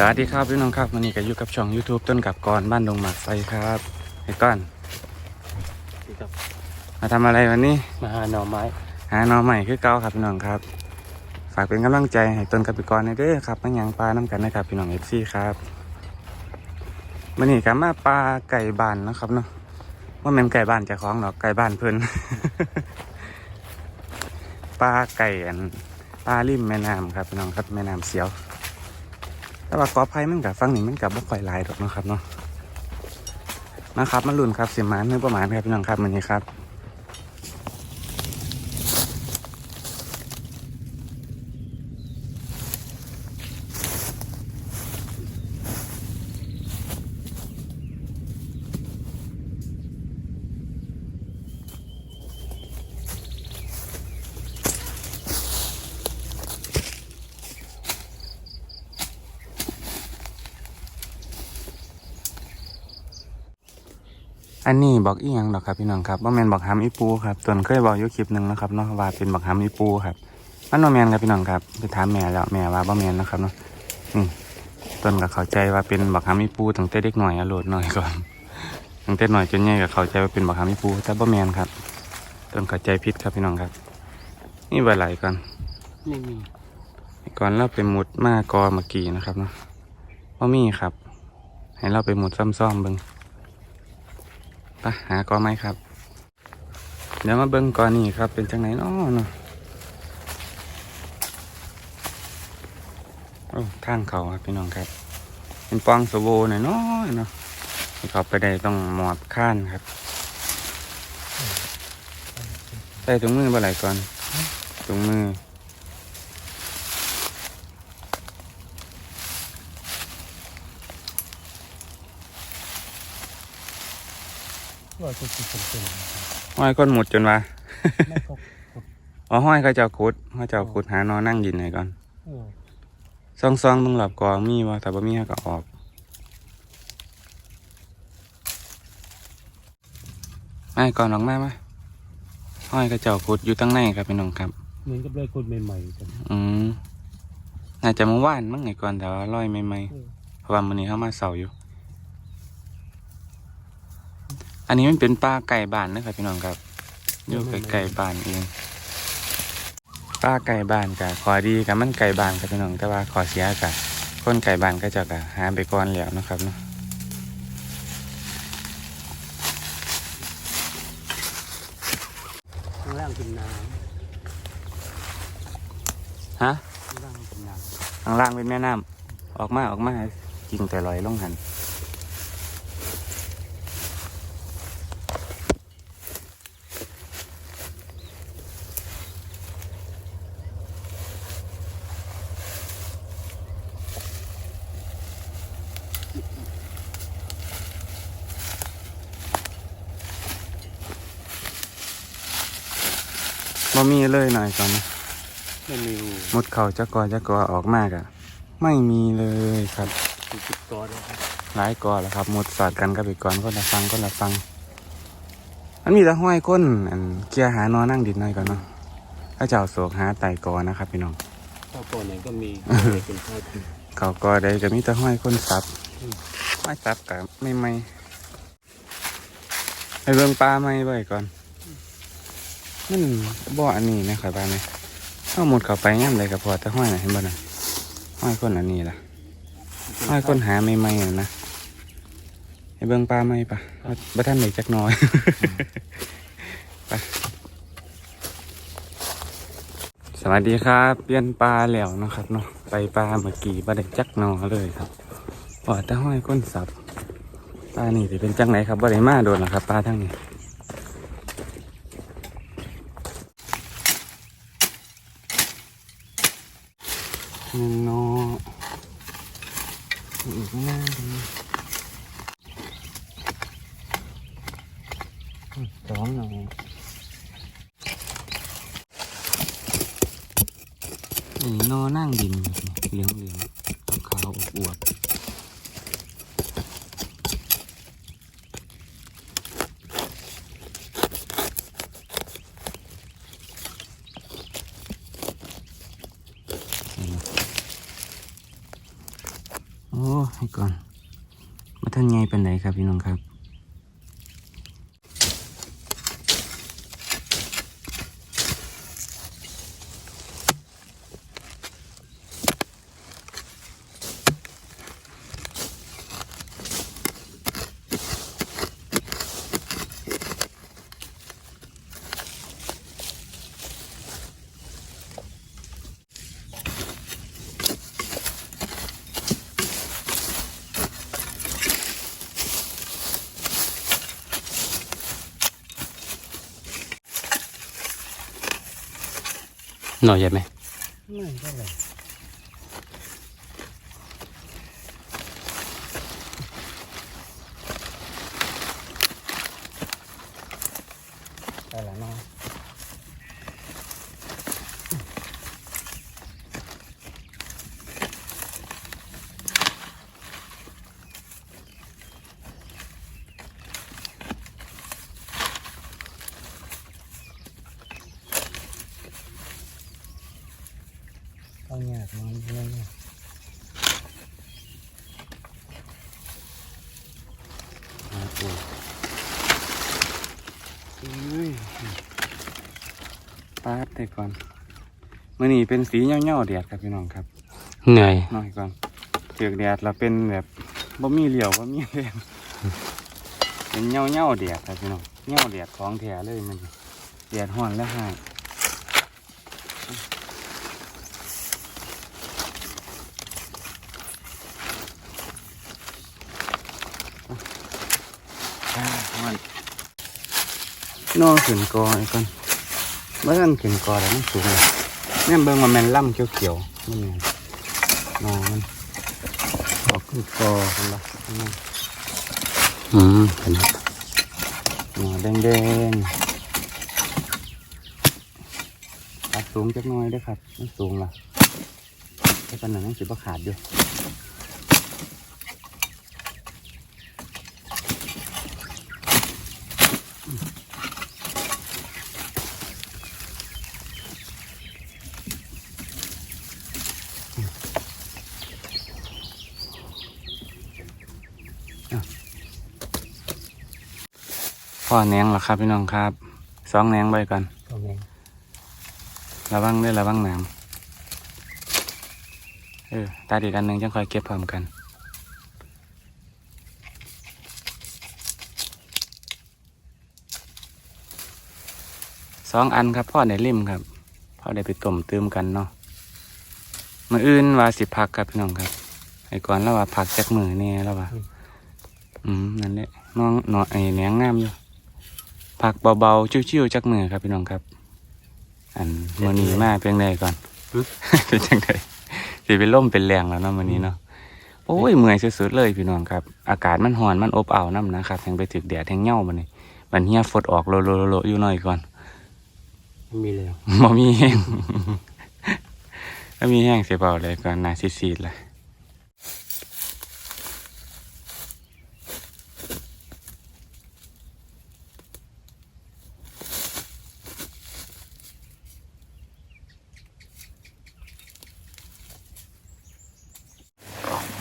สวัสดีครับพี่น้องครับวันนี้ก็อยู่กับช่อง YouTube ต้นกับกรบ้านดงหมากไฟครับไอ้ก้อนครับมาทำอะไรวันนี้ มาหาหน่อไม้ หาหน้องใหม่คือเก่าครับพี่น้องครับ ฝากเป็นกำลังใจให้ต้นกับพี่กรในเด้อครับมาหยังปลาน้ำกันนะครับพี่น้องเอฟซีครับวันนี้ก็มาปลาไก่บ้านเนาะครับเนาะว่าแม่นไก่บ้านเจะคล้าของหรอกไก่บ้านเพิ่นปลาไก่อันปลาริมแม่น้ำครับพี่น้องครับแม่น้ำเสียว แต่ว่ากอไผ่มันกับฟังนี่มันกับบ่ค่อยหลายดอกนะครับเนาะมาครับมาลุ้นครับเสียมานเนื้อประมาณครับพี่น้องครับวันนี้ครับ อันนี้บอกอีหยังดอกครับพี่น้องครับว่าแมนบอกหามอีปูครับตนเคยบอกอยู่คลิปหนึ่งนะครับเนาะว่าเป็นบอกหามอีปูครับมันบ่แมนครับพี่น้องครับไปถามแม่แล้วแม่ว่าบ่แมนนะครับเนาะนี่ต้นก็เข้าใจว่าเป็นบอกหามอีปูตั้งแต่เด็กหน่อยอะโหลดหน่อยก่อนตั้งแต่หน่อยจนใหญ่ก็เข้าใจว่าเป็นบอกหามอีปูแต่บ่แมนครับต้นเข้าใจผิดครับพี่น้องครับ นี่ใบไหลก่อนไม่มีก่อนเราไปมุดมากอเมื่อกี้นะครับเนาะว่ามีครับ ให้เราไปมุดซ่อมๆเบิ่ง ไปหากอไม้ครับ เดี๋ยวมาเบิ่งกอนี่ครับ เป็นจังไหนนาะเนาะโอ้ทางเขาครับพี่น้องครับ เป็นปองสโวหน่อยน้อยเนาะให้เขาไปได้ต้องหมอบข้านครับใส่ถุงมือบ่ไหลก่อนถุงมือ ว่าจะกินเป็นเป็นห้อยก้นหมุดจนว่าไม่ก็อ๋อห้อยเขาเจ้าขุดเขาเจ้าขุดหานอนนั่งยินไหนก่อนเออซองซองๆมึงหลับกองมีวะแต่บ่มีเขาก็ออกไอ้ก่อนออกมาไหมห้อยเขาเจ้าขุดอยู่ตั้งในครับพี่น้องครับ เหมือนกับเลยคนใหม่ๆกันอืมน่าจะเมื่อวานมั้งไงก่อนแต่ว่าร้อยไม่ไม่ๆเพราะว่ามื้อนี้เขามาเสาร์อยู่ อันนี้มันเป็นปลาไก่บ้านนะครับพี่น้องครับอยู่ไก่ๆบ้านเองปลาไก่บ้านกะขอดีกับมันไก่บ้านครับพี่น้องแต่ว่าขอเสียกะคนไก่บ้านก็จะกะหาไปก่อนแล้วนะครับเนาะข้างล่างเป็นน้ฮะำข้างล่างเป็นน้ข้างล่างเป็นแม่น้ำออกมาออกมากินแต่ลอยลงหัน บ่มีเลยหน่อยก่อนนะำไม่มีหมดเขาจะกอจะกอออกมากอะไม่มีเลยครับ สี่สิบก้อนนะครับหลายกอแล้วครับ หมดสอดกันกับอีกก่อนก็ละฟังก็ละฟังมันมีแต่ห้อยก้นอันเกียร์หานอนนั่งดินหน่อยก่อนเนาะถ้าเจ้าโศกหาไต่กอนะครับพี่น้อง ข้าวโพดไหนก็มีเป็นข้าวกินเขากอใดก็มีแต่ห้อยก้นซับห้อยซับกับไม่ไม่ไปเบิ่งปลาไม่ไว้ก่อน มันบ่ออันนี้นะข่อยปลาไหมเอาหมดเข้าไปย่ำเลยกับพอแต่ห้อยนะเห็นบ่นะห้อยก้นอันนี้ล่ะห้อยคนหาไม่ไม่ๆนะนะให้เบิ่งปลาไม่ปะบ่ท่านไหนจักน้อยไปสวัสดีครับเปลี่ยนปลาแล้วนะครับเนาะไปปลาเมื่อกี้บ่ได้จักนอเลยครับว่าแต่ห้อยก้นสับปลานี่สิเป็นจังไหนครับบ่ได้มาโดนหรอครับปลาทั้งนี้ หนึ่งหนอ อีกหน้าดีสองหน่อยนี่นอนั่งดินเหลี้ยงเหลี้ยงขาวๆอวบๆนี่นะ โอ้ให้ก่อนมาท่านไงเป็นไหนครับพี่น้องครับ หน่อยใช่ไหมไม่เท่าไหร่ เอาหยาดมันเรื่อยๆอ่าโอ้ยอุ้ยปาดแต่ก่อนมื่อนี้เป็นสีเงี้ยวๆเดียดครับพี่น้องครับ เหนื่อยหน่อยก่อนเถือกแดดเราเป็นแบบบ่มีเหลี่ยวบ่มีแรงเป็นเงี้ยวเงี้ยวๆแดดครับพี่น้องเงี้ยวแดดของแท้เลยมันแดดห้อนและห่างอ่ามัน นอขึ้นกอไอ้ก่อนเมื่อนั้นขึ้นกอแล้วมันสูงเลยเนี่ยเบิ่งว่าแมันล่ำเขียวๆมันแม่นนอมันออกขึ้นคอกันละอืมเห็นไหมหนอแดงๆตัดสูงจักน้อยเด้วยครับมันสูงละแต่ปัญหานั้นสิบขาดอยู่ พ่อแหนงละครับพี่น้องครับสองแหนงไปก่อนโอเคระวังด้วยระวังน้ำเออตาดีกอันหนึ่งจังคอยเก็บพร้อมกันสองอันครับพ่อได้ริมครับพ่อได้ไปต้มเติมกันเนาะมืออื่นว่าสิพักครับพี่น้องครับไอ้ก่อนแล้วว่าพักจักมือเนี่ยแล้วว่า อืมนั่นแหละน้องหน่อไอ้แหนงงามอยู่ พักเบาๆชิวๆจักมือครับพี่น้องครับ อันมือนี้มาเพียงใดก่อนเป็นจังไดสิเป็นล่มเป็นแรงแล้วเนาะมื้อนี้เนาะโอ้ยเมื่อยสุดๆเลยพี่น้องครับ อากาศมันร้อนมันอบอ้าวน้ำนะครับแทงไปถึกแดดแทงเหย้ามันนี่มันเฮียฝดออกโลโลโลโลอยู่หน่อยก่อนไม่มีเลยบ่มีแห้งถ้ามีแห้งเสียเปล่าเลยก่อนหนาซีดๆเลย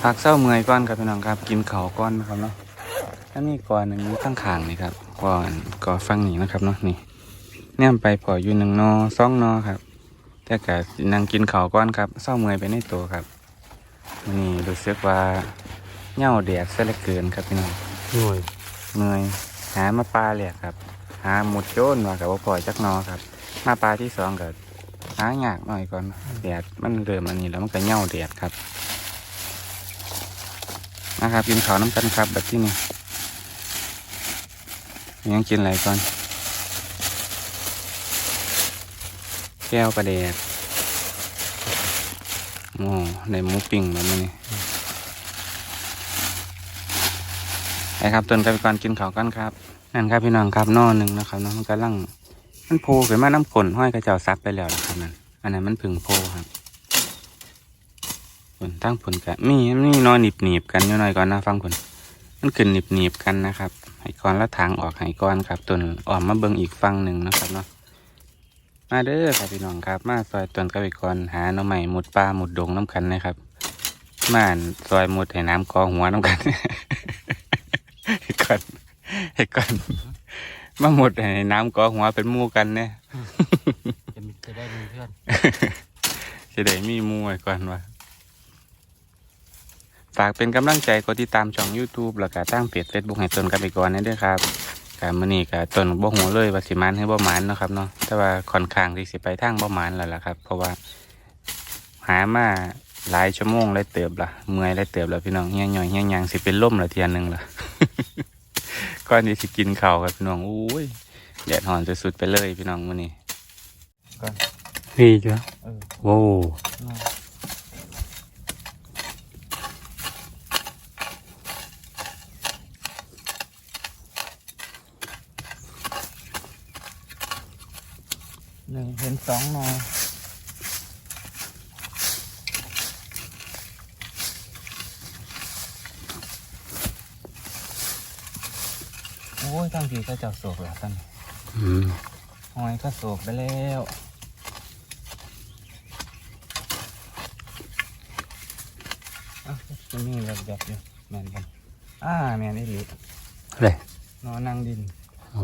พักเศร้าเมื่อยก่อนครับพี่น้องครับกินข้าวก่อนนะครับเนาะถ้ามีก่อนหนึ่งอยู่ข้างขางๆนี่ครับก่อนก่อฟังนี่นะครับเนาะนี่แนมไปพออยู่หนึ่งนอสองนอครับ แต่กะนั่งกินข้าวก้อนครับเศร้าเมื่อยไปในตัวครับมื้อนี่รู้สึกว่าเหง่าแดดซะเหลือเกินครับพี่น้องหน่วยเมื่อยหามาปลาแหลกครับ หาหมุดโจนว่ากับว่าปล่อยจักนอครับ มาปลาที่สองก็หายากหน่อยก่อนแดดมันเริ่มอันนี้แล้วมันก็เหง่าแดดครับ นะครับกินข้าวน้ำกันครับแบบที่นี่ยังกินอะไรก่อน แก้วประเดดโอ้ในหมูปิ้งแบบนี้ไปครับต้นกันไปก่อนกินข้าวกันครับ นั่นครับพี่น้องครับนอหนึ่งนะครับน้องมันกำลังมันโผล่ขึ้นมาน้ำฝนห้อยกระเจ้าซับไปแล้วนะครับนั่นอันนั้นมันผึ่งโผล่ครับ ฝนตั้งฝนกันมีมีนอนหนีบหนีบๆกันอยู่หน่อยก่อนนะฟังฝนมันขึ้นหนีบหนีบๆกันนะครับให้ก้อนแล้วทางออกให้ก้อนครับต้นออกมาเบิ่งอีกฟังหนึ่งนะครับเนาะมาเด้อครับพี่น้องครับ มาซอยตวนกับอีกก่อนหาหน่อใหม่หมุดปลาหมุดดงน้ำกันนะครับม่านซอยมุดให้น้ำกอหัวน้ำกันเฮ็ดก่อนเฮ็ดก่อนมาหมดให้น้ำกอหัวเป็นหมู่กันเนี่ยจะมีจะได้มีเพื่อนจะได้มีหมู่ไว้ก่อนว่า ฝากเป็นกำลังใจกดติดตามช่อง YouTube แล้วก็ตั้งเพจ Facebook ให้ตนกันไปก่อนนะเด้อครับการมื้อนี้ก็ตนบ่ฮู้เลยว่าสิมันให้บ่มันเนาะครับเนาะแต่ว่าค่อนข้างที่สิไปทางบ่มันแล้วล่ะครับ เพราะว่าหามาหลายชั่วโมงเลยเติบละเมื่อยเลยเติบละพี่น้องเฮี้ยย่อยเฮี้ยยางสิเป็นล่มละเทียนหนึ่งละก่อนที่สิกินข้าวกับพี่น้องอุ้ยแดดหอนสุดๆไปเลยพี่น้องมื้อนี้มีจ้ะเออ โว้ หนึ่งเห็น สองนอโอ้ยตั้งทีก็จะโศกแล้วตั้งอืมหอยก็โศกไปแล้วอะจะมีแบบแบบอยู่แมนกันอ่าแมนอีหลีอะไรนอนนั่งดินโอ้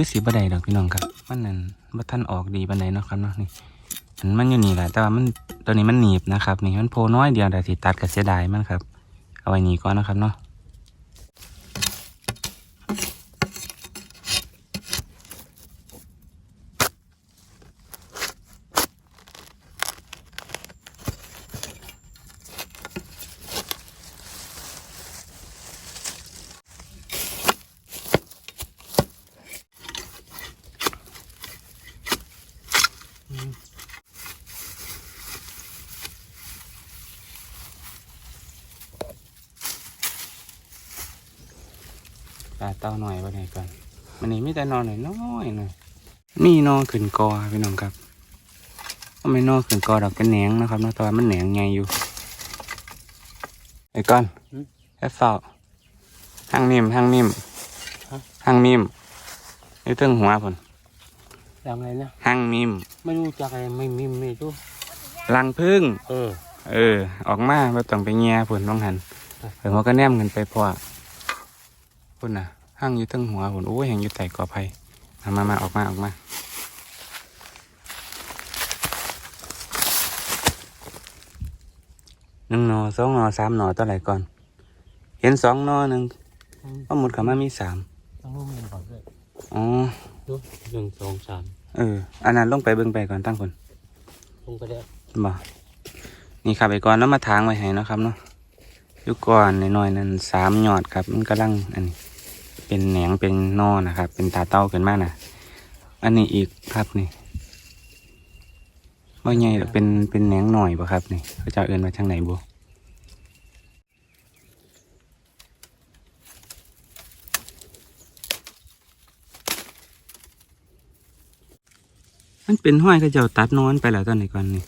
คือสีบันไดอกพี่น้องครับ มันนั่นว่าท่านออกดีบันไดเนาะครับเนาะนี่มันมันอยู่นี่แหละแต่ว่ามันตัวนี้มันหนีบนะครับ นี่มันโพน้อยเดียวแต่สิตัดกับเสียดายมันครับ เอาไว้หนีก่อนนะครับเนาะ ปลาเต้าหน่อยบันไดก่อนมันนี่ไม่แต่นอนหน่อยน้อยหน่อยนี่นอขึ้นกอครับพี่น้องครับก็ไม่นอขึ้นกอดอกเป็นแหนงนะครับเนาะแต่ว่ามันแหนงไงอยู่ไอ้ก้อนแค่เฝ้าหางนิ่มหางนิ่มหางนิ่มนี่ตึงหัวผลยังไงนะหางนิ่มไม่รู้จักอะไรไม่มีไม่รู้รังพึ่งเออ เออ ออกมาไม่ต้องไปแง่ผลต้องหันครับเผื่อเขาก็แนมกันไปพอ พุ่นน่ะห้างอยู่ตั้งหัวผลโอ้ยยังอยู่ไต่กอไผ่มามามาออกมาออกมาหนึ่งหนอสองหนอสามหนอตัวไหนก่อน เห็นสองหนอหนึ่งก็หมดกับมามีสามต้องรู้มันก่อนด้วยอ๋อดูหนึ่งสองสามเอออันนั้นลงไปเบิ่งไปก่อนตั้งคนลงไปแล้วบ่นี่ครับไอ้ก่อนแล้วมาทางไว้ให้เนาะครับเนาะอยู่ก่อนน้อยๆนั่นสามยอดครับมันกำลังอันนี้ เป็นแหนงเป็นนอนะครับ เป็นตาเต้าขึ้นมานะอันนี้อีกครับนี่ว่าไงเป็นเป็นแหนงหน่อยบ่ครับนี่เขาจะเอาเอื่นมาทางไหนบ่มันเป็นห้อยเขาจะเอาตัดนอนไปแล้วตอนนี้ก่อนนี่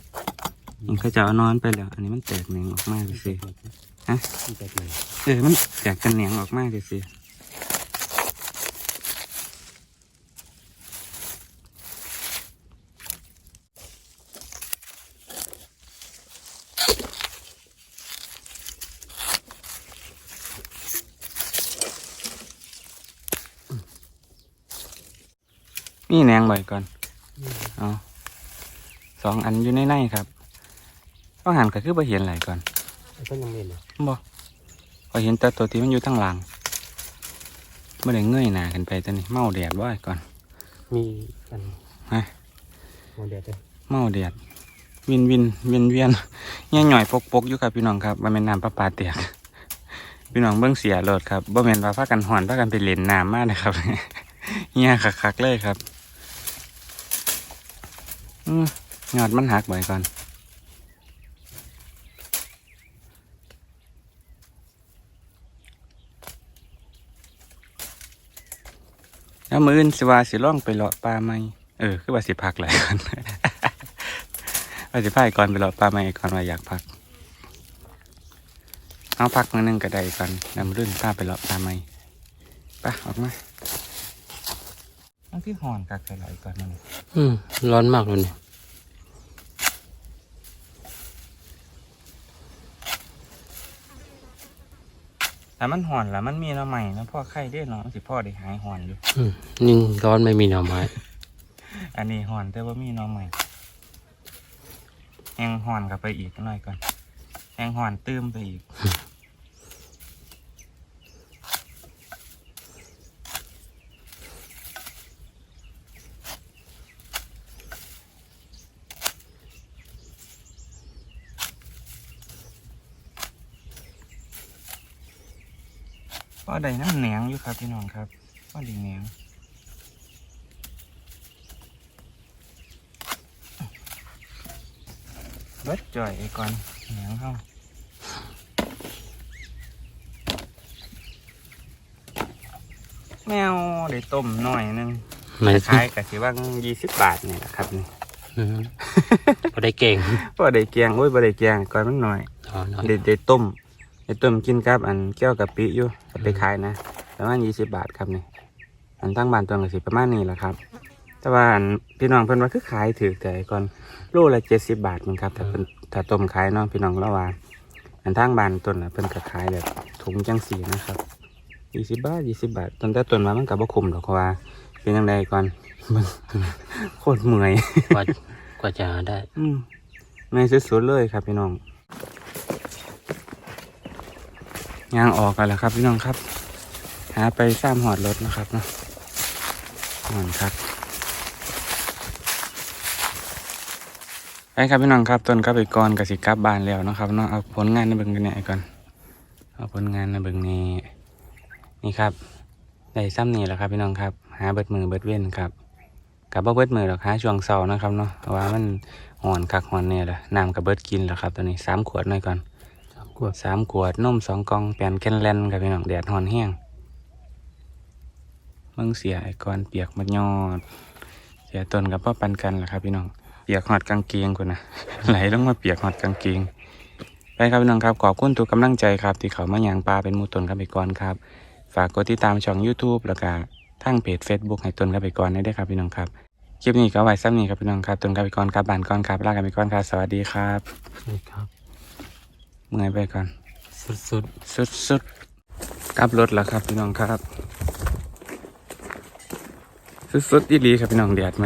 นี่เขาจะเอานอนไปแล้ว อันนี้มันแตกแหนงออกมาเลยสิฮะมันแตกไหนเออมันแตกกันแหนงออกมาเลยสิ นี่แหนงบ่อยก่อนเอาสองอันอยู่ในในครับต้องหันก็คือบ่เห็นไหลายก่อนไอ้ต้นยังเล่นเหรอบ่พอเห็นแต่ตัวที่มันอยู่ทั้งหลังไม่ได้เงยหน้าขึ้นไปตัวนี้เมาแดดบ่ไอ้ก่อน มีอันฮะโมเดลเลยเมาแดดวินวินเวียนเวียนแง่หน่อยปกปกอยู่ครับพี่น้องครับมันเป็นน้ำประปาเตียกพี่น้องเบิ้งเสียโลดครับบ่แม่นว่าพากันหอนพากันไปเล่นน้ำมากนะครับเงี้ยคักๆเลยครับอืม ยอดมันหักบ่อยก่อนแล้วมื้ออื่นสิว่าสิล่องไปเลาะป่าไหมเออ คือว่าสิพักหลายก่อนว่าสิพายก่อนไปเลาะป่าไหมก่อนว่าอยากพักเอาพักมื้อหนึงก็ได้ก่อนแล้วมื้ออื่นพาไปเลาะป่าไหมไปออกมาเอาที่หอนกักหลายก่อนมันอืมร้อนมากเลยเนี่ย แต่มันหอนแล้วมันมีหน้ำใหม่นะพ่อไข่ได้เนาะสิพ่อได้หายหอนอยู่ อืมนี่ร้อนไม่มีหน่อไม้ อันนี้หอนแต่ว่ามีหน้ำใหม่แหงหอนกลับไปอีกหน่อยก่อนแหงหอนตื้มไปอีก ก็ได้น้ำแหนงอยู่ครับพี่น้องครับก็ดีแหนงเบิดจ่อยไอ้ก่อนแหนงเข้าแมวได้ต้มหน่อยหนึงไม่ขายกับสิว่างยี่สิบบาทนี่แหละครับนี่อืมพอได้เก่งบ่ได้แกงโอ้ยบ่ได้แกงก่อนมันหน่อย อ๋อน้อยเด็ดเด็ดต้มเด็ด ต้มกินกับ อันแก้วกับปิอยู่จะไปขายนะประมาณยี่สิบบาทครับนี่อันตั้งบ้านตัวหนึ่งสิประมาณนี้แหละครับ แต่ว่าอันพี่น้องเพิ่นว่าคือขายถือแต่ก่อนโลละเจ็ดสิบบาทมันครับถ้าเป็นถ้าต้มขายเนาะพี่น้องละว่าอันทางบ้านต้นน่ะเพิ่นก็ขายแบบถุงจังสีนะครับยี่สิบบาทยี่สิบบาทต้นแต่ต้นมามันก็บ่คุ้มหรอกเพราะว่า เป็นยังไงก่อนโคตรเมื่อยกว่ากว่าจะหาได้ อืมในสุดๆเลยครับพี่น้อง ยางออกกันแล้วครับพี่น้องครับ หาไปสร้างหอดรถนะครับเนาะหอนครับไปครับพี่น้องครับต้นกับไปก่อนกับสิกับบานแล้วนะครับเนาะเอาผลงานในเบิ่งกันเนี่ยก่อนเอาผลงานในเบิ่งนี้นี่ครับได้ซ้ำนี่แหละครับพี่น้องครับ หาเบิดมือเบิดเว้นครับกับบ่เบิดมือหรอกฮะช่วงเสาร์นะครับเนาะเพราะว่ามันห่อนคักห่อนเนี่ยแหละน้ำกับเบิดกินแล้วครับตอนนี้สามขวดหน่อยก่อน สามขวดสามขวดนมสองกล่องแปนแคนแลนครับพี่น้องแดดห่อนแห้งมึงเสียไอ้ก้อนเปียกมันยอด เสียต้นกับพ่อปันกันแหละครับพี่น้องเปียกหอดกางเกงคนนะไหลลงมาเปียกหอดกางเกงไปครับพี่น้องครับขอบคุณทุกกำลังใจครับ ที่เขามาหยางปลาเป็นหมูตนกับไปก่อนครับ ฝากกดติดตามช่อง YouTube แล้วก็ทางเพจ Facebook ให้ตนกับไปก่อนได้ด้วยครับพี่น้องครับ คลิปนี้ก็ไว้ซ้ำนี้ครับพี่น้องครับตนกับไปก่อนครับบานก่อนครับลากันไปก่อนครับสวัสดีครับนี่ครับ เมื่อยไปก่อน สุดสุดสุดๆกลับรถแล้วครับพี่น้องครับ สุดสุดๆอีหลีครับพี่น้องแดดไหม